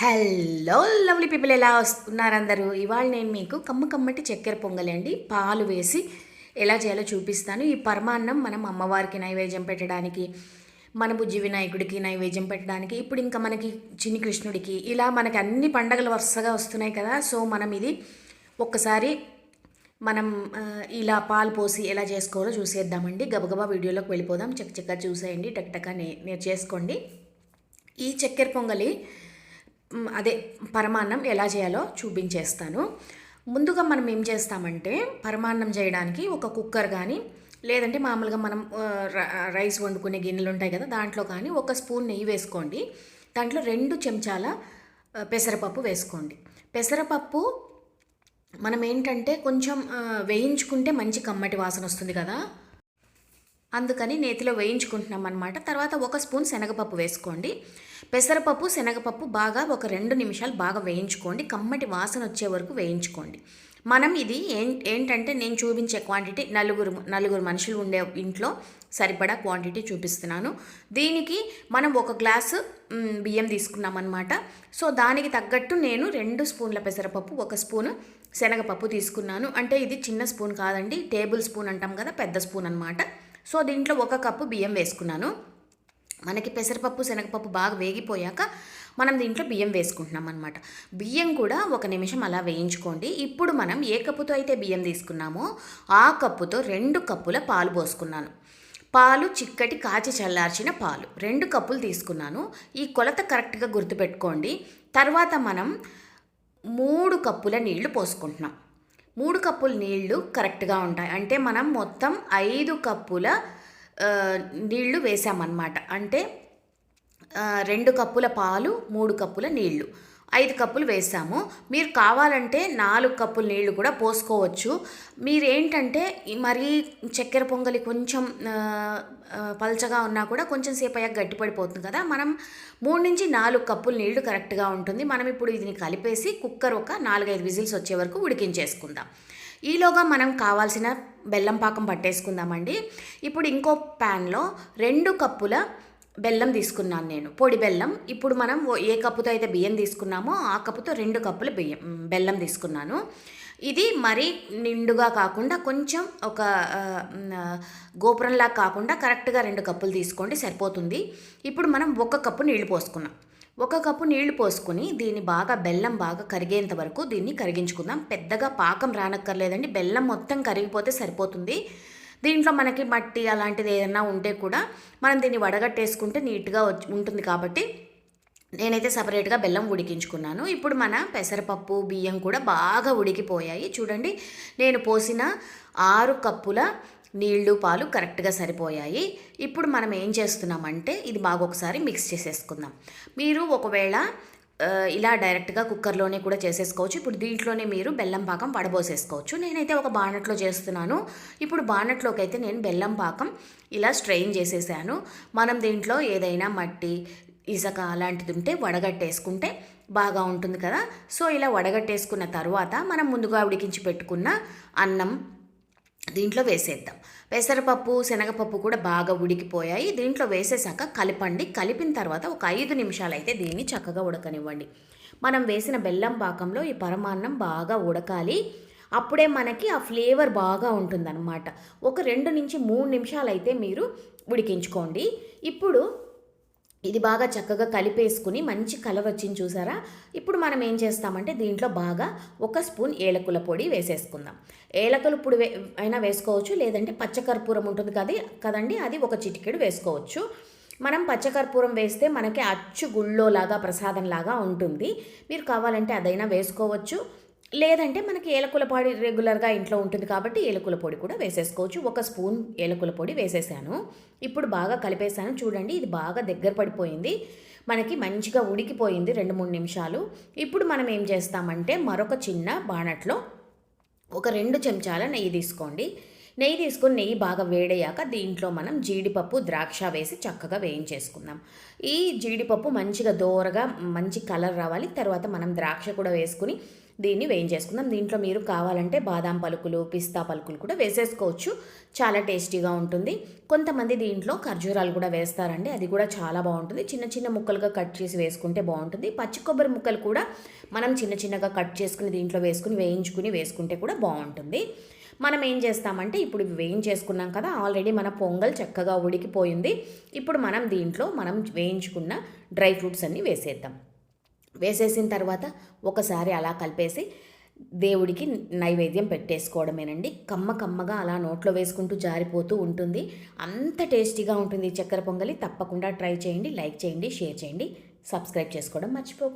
Hello lovely people ఎలా వస్తున్నారు అందరూ? ఇవాళ నేను మీకు కమ్మ కమ్మటి చక్కెర పొంగలి అండి. పాలు వేసి ఎలా చేయాలో చూపిస్తాను. ఈ పరమాన్నం మనం అమ్మవారికి నైవేద్యం పెట్టడానికి మన బుజ్జి వినాయకుడికి నైవేద్యం పెట్టడానికి ఇప్పుడు ఇంకా మనకి చిన్ని కృష్ణుడికి ఇలా మనకి అన్ని పండగలు వరుసగా వస్తున్నాయి కదా. సో మనం ఇది ఒక్కసారి మనం ఇలా పాలు పోసి ఎలా చేసుకోవాలో చూసేద్దామండి. గబగబా వీడియోలోకి వెళ్ళిపోదాం. చక్క చక్క చూసేయండి. టక్ టక్క నే నేర్చేసుకోండి ఈ చక్కెర పొంగలి అదే పరమాన్నం ఎలా చేయాలో చూపించేస్తాను. ముందుగా మనం ఏం చేస్తామంటే పరమాన్నం చేయడానికి ఒక కుక్కర్ కానీ లేదంటే మామూలుగా మనం రైస్ వండుకునే గిన్నెలు ఉంటాయి కదా దాంట్లో కానీ ఒక స్పూన్ నెయ్యి వేసుకోండి. దాంట్లో రెండు చెంచాల పెసరపప్పు వేసుకోండి. పెసరపప్పు మనం ఏంటంటే కొంచెం వేయించుకుంటే మంచి కమ్మటి వాసన వస్తుంది కదా. అందుకని నేతిలో వేయించుకుంటున్నాం అనమాట తర్వాత ఒక స్పూన్ శనగపప్పు వేసుకోండి. పెసరపప్పు శనగపప్పు బాగా ఒక రెండు నిమిషాలు బాగా వేయించుకోండి. కమ్మటి వాసన వచ్చే వరకు వేయించుకోండి. మనం ఇది ఏం ఏంటంటే నేను చూపించే క్వాంటిటీ నలుగురు నలుగురు మనుషులు ఉండే ఇంట్లో సరిపడా క్వాంటిటీ చూపిస్తున్నాను. దీనికి మనం ఒక గ్లాసు బియ్యం తీసుకున్నాం అనమాట సో దానికి తగ్గట్టు నేను రెండు స్పూన్ల పెసరపప్పు ఒక స్పూను శనగపప్పు తీసుకున్నాను. అంటే ఇది చిన్న స్పూన్ కాదండి టేబుల్ స్పూన్ అంటాం కదా పెద్ద స్పూన్ అనమాట సో దీంట్లో ఒక కప్పు బియ్యం వేసుకున్నాను. మనకి పెసరపప్పు శనగపప్పు బాగా వేగిపోయాక మనం దీంట్లో బియ్యం వేసుకుంటున్నాం అనమాట బియ్యం కూడా ఒక నిమిషం అలా వేయించుకోండి. ఇప్పుడు మనం ఏ కప్పుతో అయితే బియ్యం తీసుకున్నామో ఆ కప్పుతో రెండు కప్పుల పాలు పోసుకున్నాను. పాలు చిక్కటి కాచి చల్లార్చిన పాలు. రెండు కప్పులు తీసుకున్నాను. ఈ కొలత కరెక్ట్గా గుర్తుపెట్టుకోండి. తర్వాత మనం మూడు కప్పుల నీళ్ళు పోసుకుంటున్నాం. మూడు కప్పుల నీళ్ళు కరెక్ట్గా ఉంటాయి. అంటే మనం మొత్తం ఐదు కప్పుల నీళ్ళు వేసామన్నమాట. అంటే రెండు కప్పుల పాలు మూడు కప్పుల నీళ్ళు. ఐదు కప్పులు వేసాము. మీరు కావాలంటే నాలుగు కప్పుల నీళ్ళు కూడా పోసుకోవచ్చు. మీరేంటంటే మరీ చక్కెర పొంగలి కొంచెం పలచగా పల్చగా ఉన్నా కూడా కొంచెం సేపు అయ్యాక గట్టిపడిపోతుంది కదా. మనం మూడు నుంచి నాలుగు కప్పుల నీళ్ళు కరెక్ట్గా ఉంటుంది. మనం ఇప్పుడు ఇదిని కలిపేసి కుక్కర్ ఒక నాలుగైదు విజిల్స్ వచ్చే వరకు ఉడికించేసుకుందాం. ఈలోగా మనం కావాల్సిన బెల్లం పాకం పట్టేసుకుందామండి. ఇప్పుడు ఇంకో ప్యాన్లో రెండు కప్పుల బెల్లం తీసుకున్నాను నేను. పొడి బెల్లం. ఇప్పుడు మనం ఏ కప్పుతో అయితే బియ్యం తీసుకున్నామో ఆ కప్పుతో రెండు కప్పుల బియ్యం బెల్లం తీసుకున్నాను. ఇది మరీ నిండుగా కాకుండా కొంచెం ఒక గోపురంలా కాకుండా కరెక్ట్గా రెండు కప్పులు తీసుకోండి సరిపోతుంది. ఇప్పుడు మనం ఒక కప్పు నీళ్ళు పోసుకున్నాం. ఒక కప్పు నీళ్ళు పోసుకుని దీన్ని బాగా బెల్లం బాగా కరిగేంత వరకు దీన్ని కరిగించుకుందాం. పెద్దగా పాకం రానక్కర్లేదండి. బెల్లం మొత్తం కరిగిపోతే సరిపోతుంది. దీంట్లో మనకి మట్టి అలాంటిది ఏదైనా ఉంటే కూడా మనం దీన్ని వడగట్టేసుకుంటే నీట్గా వచ్చి ఉంటుంది కాబట్టి నేనైతే సపరేట్గా బెల్లం ఉడికించుకున్నాను. ఇప్పుడు మన పెసరపప్పు బియ్యం కూడా బాగా ఉడికిపోయాయి. చూడండి నేను పోసిన ఆరు కప్పుల నీళ్ళు పాలు కరెక్ట్గా సరిపోయాయి. ఇప్పుడు మనం ఏం చేస్తున్నామంటే ఇది బాగా ఒకసారి మిక్స్ చేసేసుకుందాం. మీరు ఒకవేళ ఇలా డైరెక్ట్గా కుక్కర్లోనే కూడా చేసేసుకోవచ్చు. ఇప్పుడు దీంట్లోనే మీరు బెల్లం పాకం పడబోసేసుకోవచ్చు నేనైతే ఒక బాణట్లో చేస్తున్నాను. ఇప్పుడు బాణట్లోకి అయితే నేను బెల్లం పాకం ఇలా స్ట్రెయిన్ చేసేసాను. మనం దీంట్లో ఏదైనా మట్టి ఇసక అలాంటిది ఉంటే వడగట్టేసుకుంటే బాగా ఉంటుంది కదా. సో ఇలా వడగట్టేసుకున్న తర్వాత మనం ముందుగా ఉడికించి పెట్టుకున్న అన్నం దీంట్లో వేసేద్దాం. పెసరపప్పు శనగపప్పు కూడా బాగా ఉడికిపోయాయి. దీంట్లో వేసేసాక కలపండి. కలిపిన తర్వాత ఒక ఐదు నిమిషాలు అయితే దీన్ని చక్కగా ఉడకనివ్వండి. మనం వేసిన బెల్లం పాకంలో ఈ పరమాన్నం బాగా ఉడకాలి. అప్పుడే మనకి ఆ ఫ్లేవర్ బాగా ఉంటుందన్నమాట. ఒక రెండు నుంచి మూడు నిమిషాలు అయితే మీరు ఉడికించుకోండి. ఇప్పుడు ఇది బాగా చక్కగా కలిపేసుకుని మంచి కలర్ వచ్చింది చూసారా? ఇప్పుడు మనం ఏం చేస్తామంటే దీంట్లో బాగా ఒక స్పూన్ ఏలకుల పొడి వేసేసుకుందాం. ఏలకుల పొడి వే అయినా వేసుకోవచ్చు లేదంటే పచ్చకర్పూరం ఉంటుంది కదా కదండి అది ఒక చిటికెడు వేసుకోవచ్చు. మనం పచ్చకర్పూరం వేస్తే మనకి అచ్చు గుళ్ళోలాగా ప్రసాదంలాగా ఉంటుంది. మీరు కావాలంటే అదైనా వేసుకోవచ్చు. లేదంటే మనకి ఏలకుల పొడి రెగ్యులర్గా ఇంట్లో ఉంటుంది కాబట్టి ఏలకుల పొడి కూడా వేసేసుకోవచ్చు. ఒక స్పూన్ ఏలకుల పొడి వేసేసాను. ఇప్పుడు బాగా కలిపేసాను. చూడండి ఇది బాగా దగ్గర పడిపోయింది. మనకి మంచిగా ఉడికిపోయింది రెండు మూడు నిమిషాలు. ఇప్పుడు మనం ఏం చేస్తామంటే మరొక చిన్న బాణట్లో ఒక రెండు చెంచాల నెయ్యి తీసుకోండి. నెయ్యి తీసుకొని నెయ్యి బాగా వేడయ్యాక దీంట్లో మనం జీడిపప్పు ద్రాక్ష వేసి చక్కగా వేయించేసుకుందాం. ఈ జీడిపప్పు మంచిగా దోరగా మంచి కలర్ రావాలి. తర్వాత మనం ద్రాక్ష కూడా వేసుకుని దీన్ని వేయించేసుకుందాం. దీంట్లో మీరు కావాలంటే బాదాం పలుకులు పిస్తా పలుకులు కూడా వేసేసుకోవచ్చు. చాలా టేస్టీగా ఉంటుంది. కొంతమంది దీంట్లో ఖర్జూరాలు కూడా వేస్తారండి. అది కూడా చాలా బాగుంటుంది. చిన్న చిన్న ముక్కలుగా కట్ చేసి వేసుకుంటే బాగుంటుంది. పచ్చి కొబ్బరి ముక్కలు కూడా మనం చిన్న చిన్నగా కట్ చేసుకుని దీంట్లో వేసుకుని వేయించుకుని వేసుకుంటే కూడా బాగుంటుంది. మనం ఏం చేస్తామంటే ఇప్పుడు వేయించేసుకున్నాం కదా ఆల్రెడీ మన పొంగల్ చక్కగా ఉడికిపోయింది. ఇప్పుడు మనం దీంట్లో మనం వేయించుకున్న డ్రై ఫ్రూట్స్ అన్నీ వేసేద్దాం. వేసేసిన తర్వాత ఒకసారి అలా కలిపేసి దేవుడికి నైవేద్యం పెట్టేసుకోవడమేనండి. కమ్మ కమ్మగా అలా నోట్లో వేసుకుంటూ జారిపోతూ ఉంటుంది. అంత టేస్టీగా ఉంటుంది చక్కెర పొంగలి. తప్పకుండా ట్రై చేయండి లైక్ చేయండి షేర్ చేయండి. సబ్స్క్రైబ్ చేసుకోవడం మర్చిపో